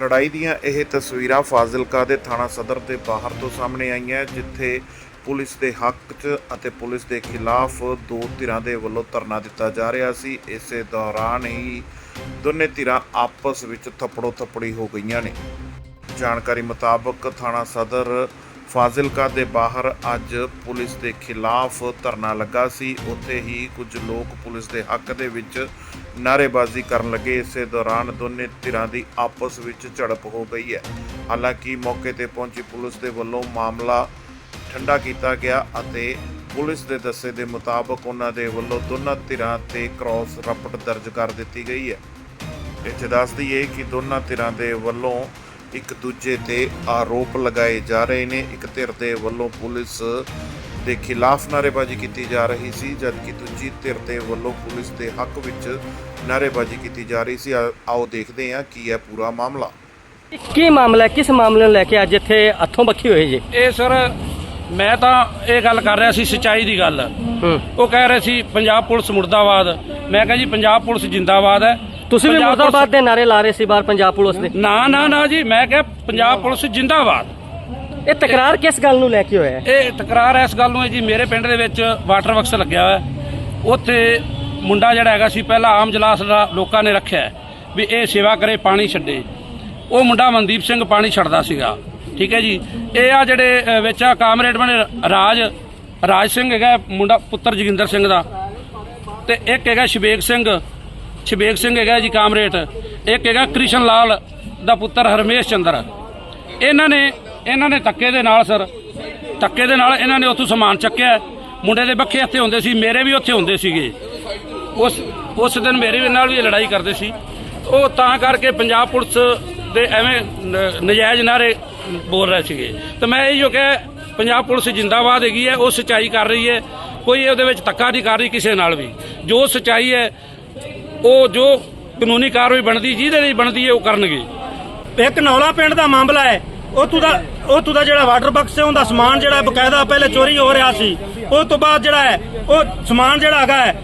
ਲੜਾਈ ਦੀਆਂ ਇਹ ਤਸਵੀਰਾਂ ਫਾਜ਼ਿਲਕਾ ਦੇ ਥਾਣਾ ਸਦਰ ਦੇ ਬਾਹਰ ਤੋਂ ਸਾਹਮਣੇ ਆਈਆਂ, ਜਿੱਥੇ ਪੁਲਿਸ ਦੇ ਹੱਕ 'ਚ ਅਤੇ ਪੁਲਿਸ ਦੇ ਖਿਲਾਫ ਦੋ ਧਿਰਾਂ ਦੇ ਵੱਲੋਂ ਧਰਨਾ ਦਿੱਤਾ ਜਾ ਰਿਹਾ ਸੀ। ਇਸੇ ਦੌਰਾਨ ਹੀ ਦੋਨੇ ਧਿਰਾਂ ਆਪਸ ਵਿੱਚ ਥੱਪੜੋ ਥੱਪੜੀ ਹੋ ਗਈਆਂ ਨੇ। ਜਾਣਕਾਰੀ ਮੁਤਾਬਕ ਥਾਣਾ ਸਦਰ ਫਾਜ਼ਿਲਕਾ ਦੇ ਬਾਹਰ ਅੱਜ ਪੁਲਿਸ ਦੇ ਖਿਲਾਫ ਧਰਨਾ ਲੱਗਾ ਸੀ। ਉੱਥੇ ਹੀ ਕੁਝ ਲੋਕ ਪੁਲਿਸ ਦੇ ਹੱਕ ਦੇ ਵਿੱਚ ਨਾਅਰੇਬਾਜ਼ੀ ਕਰਨ ਲੱਗੇ। ਇਸੇ ਦੌਰਾਨ ਦੋਨੇ ਧਿਰਾਂ ਦੀ ਆਪਸ ਵਿੱਚ ਝੜਪ ਹੋ ਗਈ ਹੈ। ਹਾਲਾਂਕਿ ਮੌਕੇ ਤੇ ਪਹੁੰਚੀ ਪੁਲਿਸ ਦੇ ਵੱਲੋਂ ਮਾਮਲਾ ਠੰਡਾ ਕੀਤਾ ਗਿਆ ਅਤੇ ਪੁਲਿਸ ਦੇ ਦੱਸੇ ਦੇ ਮੁਤਾਬਕ ਉਹਨਾਂ ਦੇ ਵੱਲੋਂ ਦੋਨਾਂ ਧਿਰਾਂ ਤੇ ਕ੍ਰਾਸ ਰਪਟ ਦਰਜ ਕਰ ਦਿੱਤੀ ਗਈ ਹੈ। ਇੱਥੇ ਦੱਸ ਦਈਏ ਕਿ ਦੋਨਾਂ ਧਿਰਾਂ ਦੇ ਵੱਲੋਂ ਇੱਕ ਦੂਜੇ ਤੇ ਆਰੋਪ ਲਗਾਏ ਜਾ ਰਹੇ ਨੇ। ਇੱਕ ਧਿਰ ਦੇ ਵੱਲੋਂ ਪੁਲਿਸ ਦੇ ਖਿਲਾਫ ਨਾਅਰੇਬਾਜ਼ੀ ਕੀਤੀ ਜਾ ਰਹੀ ਸੀ ਜਦਕਿ ਦੂਜੀ ਧਿਰ ਦੇ ਵੱਲੋਂ ਪੁਲਿਸ ਦੇ ਹੱਕ ਵਿੱਚ ਨਾਅਰੇਬਾਜ਼ੀ ਕੀਤੀ ਜਾ ਰਹੀ ਸੀ। ਆਓ ਦੇਖਦੇ ਹਾਂ ਕੀ ਹੈ ਪੂਰਾ ਮਾਮਲਾ। ਕੀ ਮਾਮਲਾ ਹੈ? ਕਿਸ ਮਾਮਲੇ ਨੂੰ ਲੈ ਕੇ ਅੱਜ ਇੱਥੇ ਹੱਥੋਂ ਬੱਖੀ ਹੋਏ ਜੀ? ਇਹ ਸਰ ਮੈਂ ਤਾਂ ਇਹ ਗੱਲ ਕਰ ਰਿਹਾ ਸੀ ਸਚਾਈ ਦੀ ਗੱਲ। ਉਹ ਕਹਿ ਰਹੇ ਸੀ ਪੰਜਾਬ ਪੁਲਿਸ ਮੁਰਦਾਬਾਦ। ਮੈਂ ਕਿਹਾ ਜੀ ਪੰਜਾਬ ਪੁਲਿਸ ਜਿੰਦਾਬਾਦ ਹੈ। ਤੁਸੀਂ ਵੀ ਪੰਜਾਬ ਪੁਲਿਸ- ਮੁਰਦਾਬਾਦ ਦੇ ਨਾਰੇ ਲਾ ਰਹੇ ਸੀ ਬਾਹਰ ਪੰਜਾਬ ਪੁਲਿਸ ਦੇ। ਨਾ ਨਾ ਨਾ ਜੀ ਮੈਂ ਕਿਹਾ ਪੰਜਾਬ ਪੁਲਿਸ ਜਿੰਦਾਬਾਦ। ਇਹ ਤਕਰਾਰ ਕਿਸ ਗੱਲ ਨੂੰ ਲੈ ਕੇ ਹੋਇਆ ਹੈ? ਇਹ ਤਕਰਾਰ ਇਸ ਗੱਲ ਨੂੰ ਹੈ ਜੀ ਮੇਰੇ ਪਿੰਡ ਦੇ ਵਿੱਚ ਵਾਟਰ ਵਰਕਸ ਲੱਗਿਆ ਹੋਇਆ ਹੈ। ਉੱਥੇ ਮੁੰਡਾ ਜਿਹੜਾ ਹੈਗਾ ਸੀ ਪਹਿਲਾਂ ਆਮ ਜਲਾਸ ਦਾ ਲੋਕਾਂ ਨੇ ਰੱਖਿਆ ਹੈ ਵੀ ਇਹ ਸੇਵਾ ਕਰੇ ਪਾਣੀ ਛੱਡੇ। ਉਹ ਮੁੰਡਾ ਮਨਦੀਪ ਸਿੰਘ ਪਾਣੀ ਛੱਡਦਾ ਸੀਗਾ ਠੀਕ ਹੈ ਜੀ। ਇਹ ਆ ਜਿਹੜੇ ਅ, ਵਿੱਚ ਆ ਕਾਮਰੇਡ ਬਣੇ ਰਾਜ ਰਾਜ ਸਿੰਘ ਹੈਗਾ ਮੁੰਡਾ ਪੁੱਤਰ ਜੋਗਿੰਦਰ ਸਿੰਘ ਦਾ। ਤੇ ਇੱਕ ਹੈਗਾ ਸ਼ਬੇਗ ਸਿੰਘ ਸ਼ਬੇਕ ਸਿੰਘ ਹੈਗਾ ਜੀ ਕਾਮਰੇਟ, ਇੱਕ ਹੈਗਾ ਕ੍ਰਿਸ਼ਨ ਲਾਲ ਦਾ ਪੁੱਤਰ ਹਰਮੇਸ਼ ਚੰਦਰ। ਇਹਨਾਂ ਨੇ ਇਹਨਾਂ ਨੇ ਧੱਕੇ ਦੇ ਨਾਲ ਸਰ, ਧੱਕੇ ਦੇ ਨਾਲ ਇਹਨਾਂ ਨੇ ਉੱਥੋਂ ਸਮਾਨ ਚੱਕਿਆ। ਮੁੰਡੇ ਦੇ ਬੱਖੇ ਇੱਥੇ ਹੁੰਦੇ ਸੀ, ਮੇਰੇ ਵੀ ਉੱਥੇ ਹੁੰਦੇ ਸੀਗੇ। ਉਸ ਉਸ ਦਿਨ ਮੇਰੇ ਵੀ ਨਾਲ ਵੀ ਇਹ ਲੜਾਈ ਕਰਦੇ ਸੀ। ਉਹ ਤਾਂ ਕਰਕੇ ਪੰਜਾਬ ਪੁਲਿਸ ਦੇ ਐਵੇਂ ਨ- ਨਜਾਇਜ਼ ਨਾਰੇ ਬੋਲ ਰਹੇ ਸੀਗੇ। ਤੇ ਮੈਂ ਇਹ ਜੋ ਕਿ ਪੰਜਾਬ ਪੁਲਿਸ ਜਿੰਦਾਬਾਦ ਹੈਗੀ ਹੈ, ਉਹ ਸਚਾਈ ਕਰ ਰਹੀ ਹੈ। ਕੋਈ ਉਹਦੇ ਵਿੱਚ ਧੱਕਾ ਨਹੀਂ ਕਰ ਰਹੀ ਕਿਸੇ ਨਾਲ ਵੀ। ਜੋ ਸਚਾਈ ਹੈ ਉਹ ਜੋ ਕਾਨੂੰਨੀ ਕਾਰਵਾਈ ਬਣਦੀ, ਜਿਹਦੇ ਲਈ ਬਣਦੀ ਹੈ, ਉਹ ਕਰਨਗੇ। ਇੱਕ ਨੌਲਾ ਪਿੰਡ ਦਾ ਮਾਮਲਾ ਹੈ। ਉਹ ਤੋਂ ਦਾ ਉਹ ਤੋਂ ਦਾ ਜਿਹੜਾ ਵਾਟਰ ਬਕਸ ਹੈ, ਉਹਦਾ ਸਮਾਨ ਜਿਹੜਾ ਬਕਾਇਦਾ ਪਹਿਲੇ ਚੋਰੀ ਹੋ ਰਿਹਾ ਸੀ। ਉਹ ਤੋਂ ਬਾਅਦ ਜਿਹੜਾ ਹੈ, ਉਹ ਸਮਾਨ ਜਿਹੜਾ ਹੈਗਾ ਹੈ,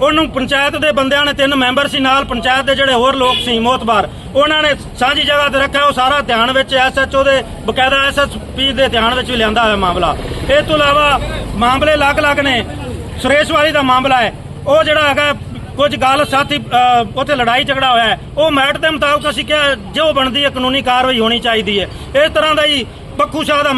ਉਹਨੂੰ ਪੰਚਾਇਤ ਦੇ ਬੰਦਿਆਂ ਨੇ ਤਿੰਨ ਮੈਂਬਰ ਸੀ, ਨਾਲ ਪੰਚਾਇਤ ਦੇ ਜਿਹੜੇ ਹੋਰ ਲੋਕ ਸੀ, ਮੋਤਬਾਰ, ਉਹਨਾਂ ਨੇ ਸਾਂਝੀ ਜਗ੍ਹਾ ਤੇ ਰੱਖਿਆ। ਉਹ ਸਾਰਾ ਧਿਆਨ ਵਿੱਚ ਐਸਐਚਓ ਦੇ ਬਕਾਇਦਾ ਐਸਐਸਪੀ ਦੇ ਧਿਆਨ ਵਿੱਚ ਵੀ ਲਿਆਂਦਾ ਹੋਇਆ ਮਾਮਲਾ। ਇਹ ਤੋਂ ਇਲਾਵਾ ਮਾਮਲੇ ਅਲੱਗ-ਅਲੱਗ ਨੇ। ਸੁਰੇਸ਼ ਵਾਲੀ ਦਾ ਮਾਮਲਾ ਹੈ। ਉਹ ਜਿਹੜਾ ਹੈਗਾ ਕੁਝ ਗੱਲ ਸਾਥੀ ਉੱਥੇ ਲੜਾਈ ਝਗੜਾ ਹੋਇਆ ਹੈ। ਉਹ ਮੈਟ ਦੇ ਮੁਤਾਬਕ ਅਸੀਂ ਕਿਹਾ ਜੋ ਬਣਦੀ ਹੈ ਕਾਨੂੰਨੀ ਕਾਰਵਾਈ ਹੋਣੀ ਚਾਹੀਦੀ ਹੈ। ਇਸ ਤਰ੍ਹਾਂ ਦਾ ਹੀ ਪੱਖੂ ਸ਼ਾਹ ਦਾ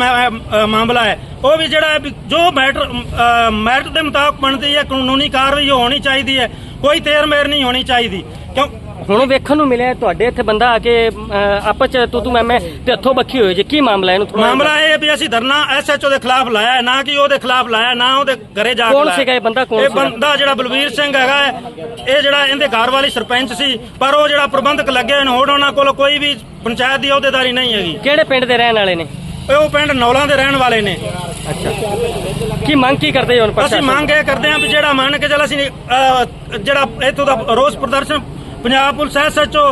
ਮਾਮਲਾ ਹੈ। ਉਹ ਵੀ ਜਿਹੜਾ ਜੋ ਮੈਟਰ ਅ, ਮੈਟ ਦੇ ਮੁਤਾਬਕ ਬਣਦੀ ਹੈ ਕਾਨੂੰਨੀ ਕਾਰਵਾਈ ਹੋਣੀ ਚਾਹੀਦੀ ਹੈ। ਕੋਈ ਤੇਰ ਮੇਰ ਨਹੀਂ ਹੋਣੀ ਚਾਹੀਦੀ। ਕਿਉਂ ਹੁਣ ਵੇਖਣ ਨੂੰ ਮਿਲਿਆ ਤੁਹਾਡੇ ਇੱਥੇ ਬੰਦਾ ਆ ਕੇ ਆਪਸ ਚ ਤੂੰ ਤੂੰ ਮੈਂ ਮੈਂ ਤੇ ਹੱਥੋਂ ਬੱਖੀ ਹੋਏ ਜੀ ਕੀ ਮਾਮਲਾ ਇਹਨੂੰ ਥੋੜ੍ਹਾ ਮਾਮਲਾ ਇਹ ਵੀ ਅਸੀਂ ਧਰਨਾ ਐਸਐਚਓ ਦੇ ਖਿਲਾਫ ਲਾਇਆ ਹੈ, ਨਾ ਕਿ ਉਹਦੇ ਖਿਲਾਫ ਲਾਇਆ ਨਾ ਉਹਦੇ ਘਰੇ ਜਾ ਕੇ ਕੌਣ ਲਾਇਆ। ਸੀਗਾ ਇਹ ਬੰਦਾ ਕੌਣ ਇਹ ਸੀਗਾ? ਬੰਦਾ ਜਿਹੜਾ ਬਲਵੀਰ ਸਿੰਘ ਹੈਗਾ ਹੈ, ਇਹ ਜਿਹੜਾ ਇਹਦੇ ਘਰ ਵਾਲੀ ਸਰਪੰਚ ਸੀ ਪਰ ਉਹ ਜਿਹੜਾ ਪ੍ਰਬੰਧਕ ਲੱਗੇ ਨੇ ਹੁਣ ਉਹਨਾਂ ਕੋਲ ਕੋਈ ਵੀ ਪੰਚਾਇਤ ਦੀ ਅਹੁਦੇਦਾਰੀ ਨਹੀਂ ਹੈਗੀ। ਕਿਹੜੇ ਪਿੰਡ ਦੇ ਰਹਿਣ ਵਾਲੇ ਨੇ? ਇਹ ਉਹ ਪਿੰਡ ਨੌਲਾਂ ਦੇ ਰਹਿਣ ਵਾਲੇ ਨੇ। ਅੱਛਾ। ਕੀ ਮੰਗ ਕੀ ਕਰਦੇ ਹੋ ਹੁਣ ਅਸੀਂ ਪ੍ਰਸ਼ਾਸਨ ਮੰਗ ਇਹ ਕਰਦੇ ਹਾਂ ਵੀ ਜਿਹੜਾ ਮੰਨ ਕੇ ਚੱਲ ਅਸੀਂ ਅਹ, ਜਿਹੜਾ ਇੱਥੋਂ ਦਾ ਰੋਸ ਪ੍ਰਦਰਸ਼ਨ ਪੰਜਾਬ ਪੁਲਿਸ ਐਸਐਚਓ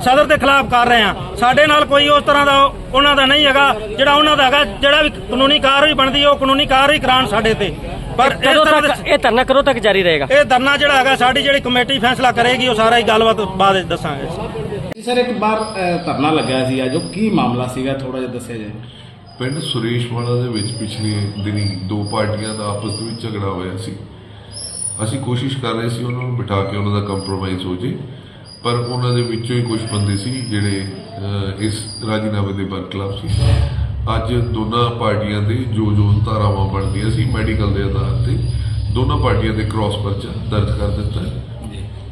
ਸਦਰ ਦੇ ਖਿਲਾਫ ਕਰ ਰਹੇ ਹਾਂ ਸਾਡੇ ਨਾਲ ਕੋਈ ਉਸ ਤਰ੍ਹਾਂ ਦਾ ਉਹਨਾਂ ਦਾ ਨਹੀਂ ਹੈਗਾ ਜਿਹੜਾ ਉਹਨਾਂ ਦਾ ਹੈਗਾ ਜਿਹੜਾ ਵੀ ਕਾਨੂੰਨੀ ਕਾਰਵਾਈ ਬਣਦੀ ਹੈ ਉਹ ਕਾਨੂੰਨੀ ਕਾਰਵਾਈ ਕਰਾਉਣ ਸਾਡੇ ਤੇ। ਪਰ ਇਸ ਕਦੋਂ ਤਰ੍ਹਾਂ ਤੱਕ ਇਹ ਧਰਨਾ ਕਦੋਂ ਤੱਕ ਜਾਰੀ ਰਹੇਗਾ? ਇਹ ਧਰਨਾ ਜਿਹੜਾ ਹੈਗਾ ਸਾਡੀ ਜਿਹੜੀ ਕਮੇਟੀ ਫੈਸਲਾ ਕਰੇਗੀ ਉਹ ਸਾਰਾ ਹੀ ਗੱਲਬਾਤ ਬਾਅਦ ਵਿੱਚ ਦੱਸਾਂਗੇ। ਸਰ ਇੱਕ ਬਾਰ ਅ, ਧਰਨਾ ਲੱਗਿਆ ਸੀ ਅੱਜ ਉਹ ਕੀ ਮਾਮਲਾ ਸੀਗਾ? ਥੋੜਾ ਜਿਹਾ ਦੱਸਿਆ ਜਾਏ। ਪਿੰਡ ਸੁਰੇਸ਼ਵਾਲਾ ਦੇ ਵਿੱਚ ਪਿਛਲੇ ਦਿਨੀ ਦੋ ਪਾਰਟੀਆਂ ਦਾ ਆਪਸ ਦੇ ਵਿੱਚ ਝਗੜਾ ਹੋਇਆ ਸੀ। ਅਸੀਂ ਕੋਸ਼ਿਸ਼ ਕਰ ਰਹੇ ਸੀ ਉਹਨਾਂ ਨੂੰ ਬਿਠਾ ਕੇ ਉਹਨਾਂ ਦਾ ਕੰਪਰੋਮਾਈਜ਼ ਹੋ ਜੇ ਪਰ ਉਹਨਾਂ ਦੇ ਵਿੱਚੋਂ ਹੀ ਕੁਝ ਬੰਦੇ ਸੀ ਜਿਹੜੇ ਇਸ ਰਾਜੀਨਾਮੇ ਦੇ ਬਰਖਲਾਫ ਸੀ। ਅੱਜ ਦੋਨਾਂ ਪਾਰਟੀਆਂ ਦੇ ਜੋ ਜੋ ਧਾਰਾਵਾਂ ਬਣਦੀਆਂ ਸੀ ਮੈਡੀਕਲ ਦੇ ਆਧਾਰ ਤੇ ਦੋਨਾਂ ਪਾਰਟੀਆਂ ਦੇ ਕ੍ਰਾਸ ਪਰਚਾ ਦਰਜ ਕਰ ਦਿੱਤਾ।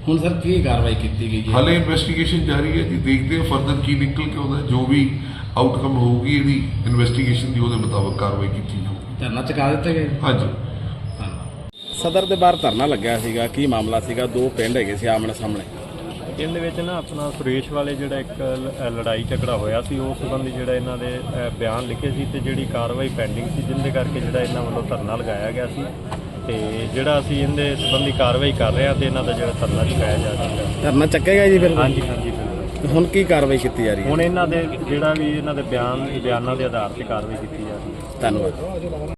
ਹੁਣ ਸਰ ਕੀ ਕਾਰਵਾਈ ਕੀਤੀ ਗਈ ਹੈ? ਹਾਲੇ ਇਨਵੈਸਟੀਗੇਸ਼ਨ ਜਾਰੀ ਹੈ ਜੀ। ਦੇਖਦੇ ਹਾਂ ਫਰਦਰ ਕੀ ਨਿਕਲ ਕੇ ਆਉਂਦਾ। ਜੋ ਵੀ ਆਊਟਕਮ ਹੋਊਗੀ ਇਹਦੀ ਇਨਵੈਸਟੀਗੇਸ਼ਨ ਦੀ ਉਹਦੇ ਮੁਤਾਬਕ ਕਾਰਵਾਈ ਕੀਤੀ ਜਾਊਗੀ। ਧਰਨਾ ਚੁਕਾ ਦਿੱਤਾ ਗਿਆ ਹਾਂਜੀ। ਸਦਰ ਦੇ ਬਾਹਰ ਧਰਨਾ ਲੱਗਿਆ ਸੀਗਾ ਕੀ ਮਾਮਲਾ ਸੀਗਾ? ਦੋ ਪਿੰਡ ਹੈਗੇ ਸੀ ਆਮਣੇ ਸਾਹਮਣੇ। ਇਹਦੇ ਵਿੱਚ ਨਾ ਆਪਣਾ ਸੁਰੇਸ਼ ਵਾਲੇ ਜਿਹੜਾ ਇੱਕ ਲ- ਲੜਾਈ ਝਗੜਾ ਹੋਇਆ ਸੀ ਉਸ ਸੰਬੰਧੀ ਜਿਹੜਾ ਇਹਨਾਂ ਦੇ ਅ, ਬਿਆਨ ਲਿਖੇ ਸੀ ਤੇ ਜਿਹੜੀ ਕਾਰਵਾਈ ਪੈਂਡਿੰਗ ਸੀ ਜਿੰਦੇ ਕਰਕੇ ਜਿਹੜਾ ਇਹਨਾਂ ਵੱਲੋਂ ਧਰਨਾ ਲਗਾਇਆ ਗਿਆ ਸੀ ਤੇ ਜਿਹੜਾ ਅਸੀਂ ਇਹਦੇ ਸੰਬੰਧੀ ਕਾਰਵਾਈ ਕਰ ਰਹੇ ਹਾਂ ਤੇ ਇਹਨਾਂ ਦਾ ਜਿਹੜਾ ਧਰਨਾ ਚੁਕਾਇਆ ਜਾ ਰਿਹਾ ਧਰਨਾ ਚੱਕੇਗਾ ਜੀ ਫਿਰ? ਹਾਂਜੀ ਹਾਂਜੀ ਬਿਲਕੁਲ। ਹੁਣ ਕੀ ਕਾਰਵਾਈ ਕੀਤੀ ਜਾ ਰਹੀ ਹੈ? ਹੁਣ ਇਹਨਾਂ ਦੇ ਜਿਹੜਾ ਵੀ ਇਹਨਾਂ ਦੇ ਬਿਆਨ ਬਿਆਨਾਂ ਦੇ ਆਧਾਰ ਤੇ ਕਾਰਵਾਈ ਕੀਤੀ ਜਾ ਰਹੀ ਹੈ। ਧੰਨਵਾਦ।